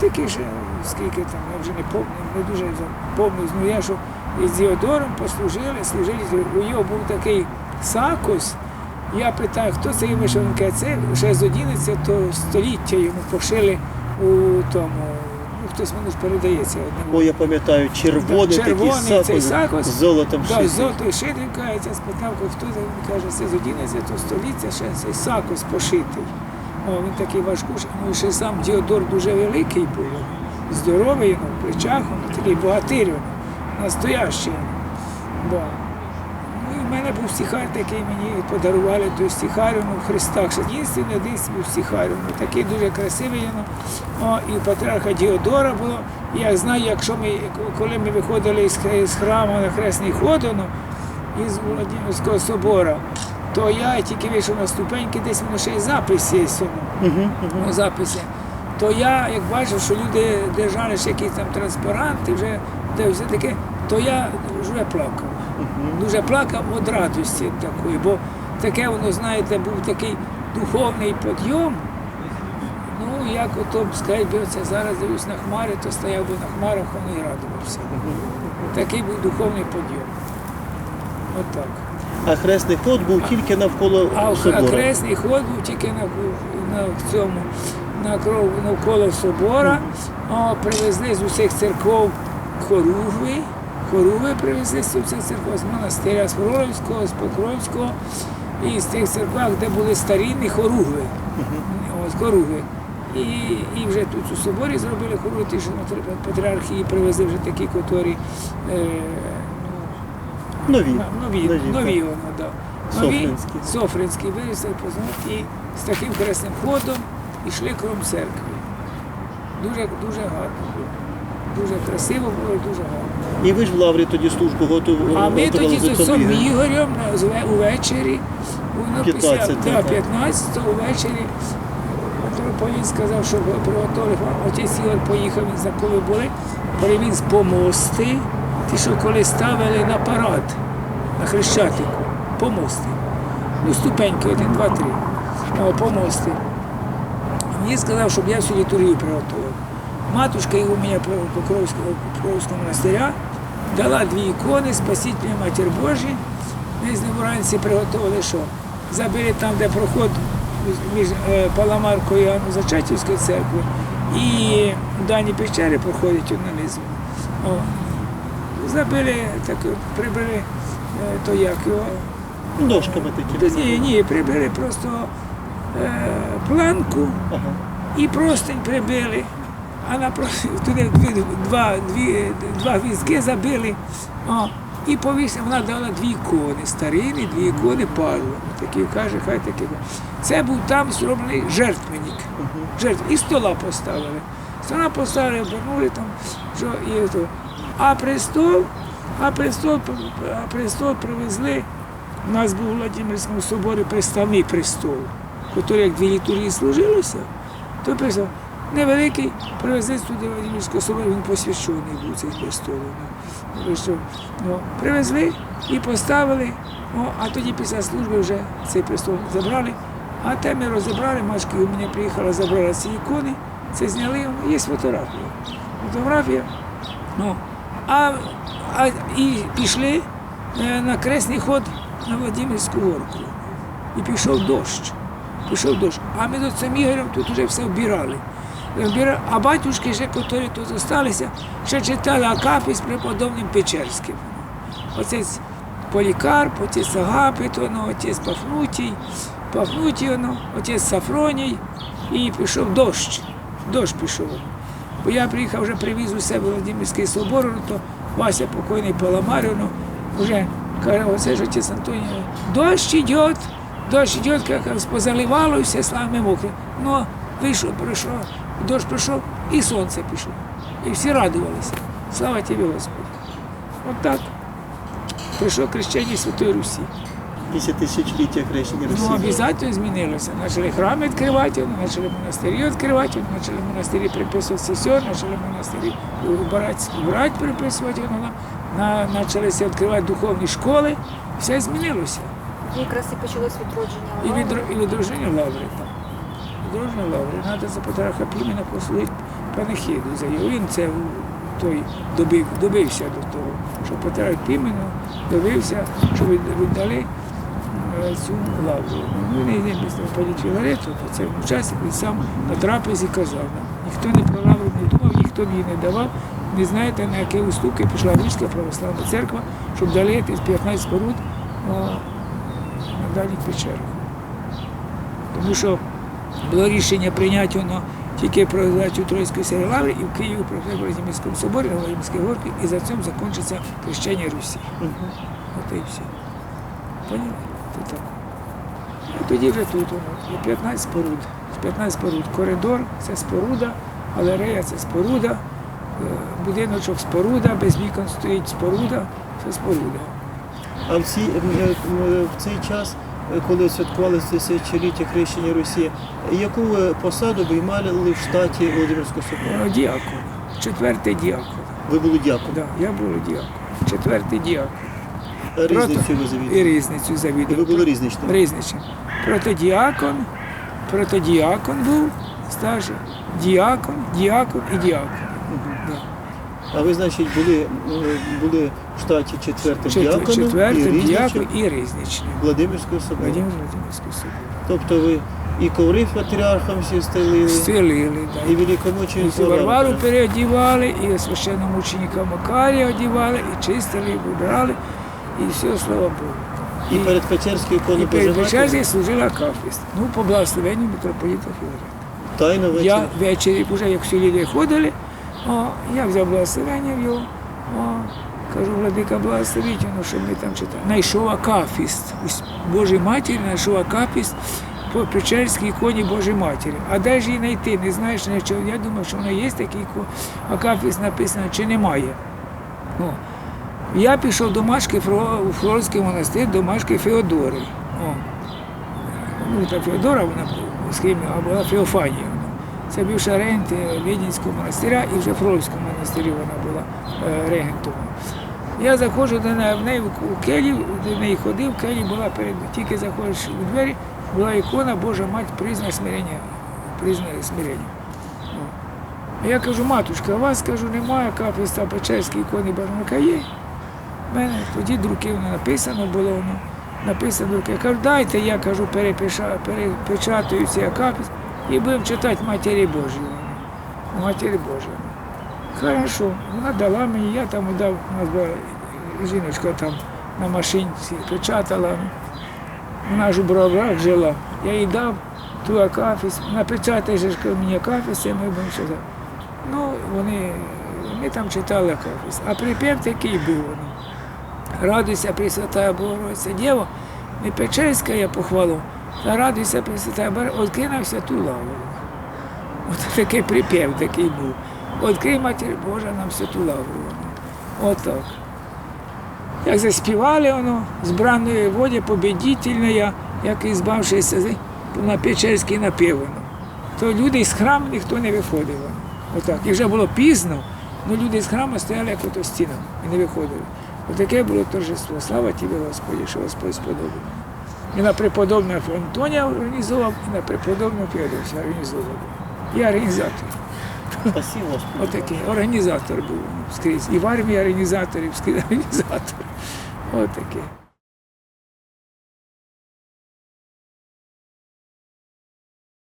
такі ще, скільки там, я вже не пам'ятаю, не дуже пам'ятаю, ну я що із Діодором послужили, служили, у нього був такий сакус. Я питаю, хто це йому, що він каже, це ще з 11 століття йому пошили у тому, ну хтось мені передається. одним Бо я пам'ятаю, червоний, Червоний такий цей сакос, з золотом шитий. з золотою шидринкою, я спитав, хто це, він каже, це з 11 століття, ще цей сакос пошитий. Він такий важкуш, ну ще сам Діодор дуже великий був, здоровий, ну, в плечах, ну, такий богатир, настоящий. Да. Ну, і в мене був стихар такий, мені подарували той стихар, ну, в Христах, єдиний десь був стихар, ну, такий дуже красивий. Ну, о, і у патріарха Діодора було. Я знаю, якщо ми, коли ми виходили з, храму на Хресний ход, ну, із Володимирського собору, то я тільки вийшов на ступеньки, десь воно ще й запис є. ну, Мгм, ну, записи, то я, як бачив, що люди держали ще якісь там транспаранти, вже де все таке, то я вже плакав. Дуже плакав від радості такої, бо таке воно, знаєте, був такий духовний підйом. Ну, як ото, сказати, оце зараз дивлюсь на хмари, то стояв би на хмарах, воно і радувався. Такий був духовний підйом. Отак. А хресний ход був тільки навколо А собору. окресний ход був тільки на, на цьому на кров навколо собора. О, привезли з усіх церков хоругви. Хоругви привезли з усіх церков, з монастиря, з Фролівського, з Покровського і з тих церквах, де були старінні хоругви. Ось хоругви. І, і вже тут у соборі зробили хоругви, ті, що на патріархії привезли вже такі, котрі е, Нові. Нові, Нові, нові, так. да. Нові, Софринські. Софринські вивезли познати і з таким хресним ходом йшли кром церкви. Дуже, дуже гарно було. Дуже красиво було і дуже гарно. І ви ж в лаврі тоді службу готували. А ми тоді з отцом Ігорем. Увечері, воно після 15-го, да, так. 15 увечері, митрополіт сказав, що приготовили. Отець Ігор поїхав, він за коли були, привіз помости, ті, що коли ставили на парад, на Хрещатику, помости. Ну, ступеньки, один, два, три. О, помости. Мені сказав, щоб я всю літургію приготував. Матушка його мене по Покровському, Покровському монастиря дала дві ікони, Спасителя Матір Божій. Ми з ним вранці приготували що? Забили там, де проход між е, Паламаркою і Анно-Зачатівською церквою і дані печери проходять одна. Забили, так прибили, то як його. Дошками такими. Ні, ні, прибили просто е, планку Ага. і простень прибили, а на туди дві, два, дві, два візки забили. О, і повісили, вона дала дві ікони, старинні, дві ікони Павла. Такі каже, хай такі. буде. Це був там зроблений жертвенник. Жертв. І стола поставили. Стола поставили, обернули там, що і то. А престол, а престол, а престол привезли. У нас був у Владимирському соборі представний престол, який як дві літургії служилося, то престол невеликий, привезли туди Владимирського собору, він посвящений був цей престол. ну. Ну, привезли і поставили, о, а тоді після служби вже цей престол забрали. А те ми розібрали, Машка у мене приїхала, забрала ці ікони, це зняли, є фотографія. Фотографія. Ну, а, а і пішли е, на кресний ход на Владимирську горку. І пішов дощ. Пішов дощ. А ми з цим Ігорем тут вже все вбирали. А батюшки, ще, які тут залишилися, ще читали Акапи з преподобним Печерським. Отець Полікарп, отець Агапит, отець Пафнутій, Пафнутій, отець Сафроній. І пішов дощ. Дощ пішов. Бо я приїхав, вже привіз у себе Володимирський собор, то Вася покойний Паламарину, вже каже, оце ж отець Антоній, дощ йде, дощ йде, як позаливало, і все славне мокре. Ну, вийшов, пройшов, дощ пройшов, і сонце пішло. І всі радувалися. Слава тобі, Господи. От так. Прийшло крещення Святої Русі. Після тисячоліття хрещення Ну, Росії. обязательно змінилося. Почали храми відкривати, почали монастирі відкривати, почали монастирі приписувати сесер, почали монастирі брати, брати приписувати, почалися відкривати духовні школи. Все змінилося. Якраз і почалось відродження І, лаври. відро, і відродження лаври там. Відродження лаври. Треба за патріарха Пімена послужити панахиду заявив. Він це той добив, добився до того, що Петра Пімену добився, що від- віддали цю він не після паліть Філарету, то це учасник, він сам на трапезі казав. Ніхто не про лавру не думав, ніхто її не давав. Не знаєте, на які уступки пішла Руська православна церква, щоб дали ті 15 споруд на дальніх печерах. Тому що було рішення прийняти воно тільки про реалізацію Троїцької сієї лаври і в Києві при Владимирському соборі, на Владимирській горці, і за цим закінчиться хрещення Русі. От і все. Поняли? Так. А тоді вже тут воно. Є 15 споруд. 15 споруд. Коридор це споруда, галерея це споруда, е, будиночок споруда, без вікон стоїть споруда, це споруда. А в, ці, м, е, м, в цей час, е, коли святкували тисячоліття хрещення Росії, яку посаду ви мали в штаті Володимирського? Е, Діакон. Четвертий діакон. Ви були дяком. Да, я був діакон. Четвертий діакон. Різницю ви І різницю І ви завідував. були різничним. Різничним. Протодіакон, протодіакон був, старший, діакон, діакон і діакон. Да. А ви, значить, були, були в штаті четвертим Чет- діаконом і діакон і різничним. Владимирського собору. Владимир Владимирський собор. Тобто ви і коври патріархам всі стелили, Стелили, і великомученицю І Варвару Варвару. переодівали, і священномученика Макарія одівали, і чистили, і вибирали, і все, слава Богу. І перед Печерською І іконою перед Матері служила акафіст. Ну, по благословенню митрополіта Філарета. тайно вечір. Я ввечері, вже як всі люди ходили, о, я взяв благословення в його, о, кажу, владика, благословіть, ну, щоб ми там читали. Найшов акафіст. Божій Матері знайшов акафіст по Печерській іконі Божої Матері. А де ж її знайти? Не знаєш нічого. Я думав, що вона є такий акафіст написано, чи немає. О. Я пішов до Машки у Флорський монастир, до Машки Феодори. О. Ну, та Феодора, вона з а була Феофанія. Це бивша регент е, Віденського монастиря і вже Фрольському монастирі вона була е, регентом. Я заходжу до неї, в неї у келі, до неї ходив, в келі була перед, тільки заходиш у двері, була ікона Божа мать призна смирення. Призна смирення. Я кажу, матушка, у вас кажу, немає капіста Печерської ікони Бармака є. В мене тоді друківно написано було воно. Написано друки. Я кажу, дайте, я кажу, перепиша, перепечатаю цей акапіс і будемо читати Матері Божої. Матері Божої. Хорошо, вона дала мені, я там дав, у нас була жіночка там на машинці печатала. Вона ж у бровах жила. Я їй дав ту акафіс, напечатай же мені акафіс, і ми будемо читати. Ну, вони, ми там читали акафіс. А припів такий був воно. Радуйся, Пресвятая Богородиця Дєво, не Печерська я похвалу, та радуйся, Пресвятая Богородиця, откинувся ту лаву. От такий припів такий був. Открий Матір Божа нам святу лавру. Отак. Як заспівали воно, збраної воді победительна, як і збавшися на Печерський напів. воно. То люди з храму ніхто не виходив. Отак. І вже було пізно, але люди з храму стояли як ото стінам і не виходили. Отаке було торжество. Слава тобі, Господі, що Господь сподобав. І на преподобного Антонія організував, і на преподобного Феодосія організував. Я організатор. Спасибо, Господи. Отакий організатор був скрізь. І в армії організаторів, скрізь організатор. Отакий.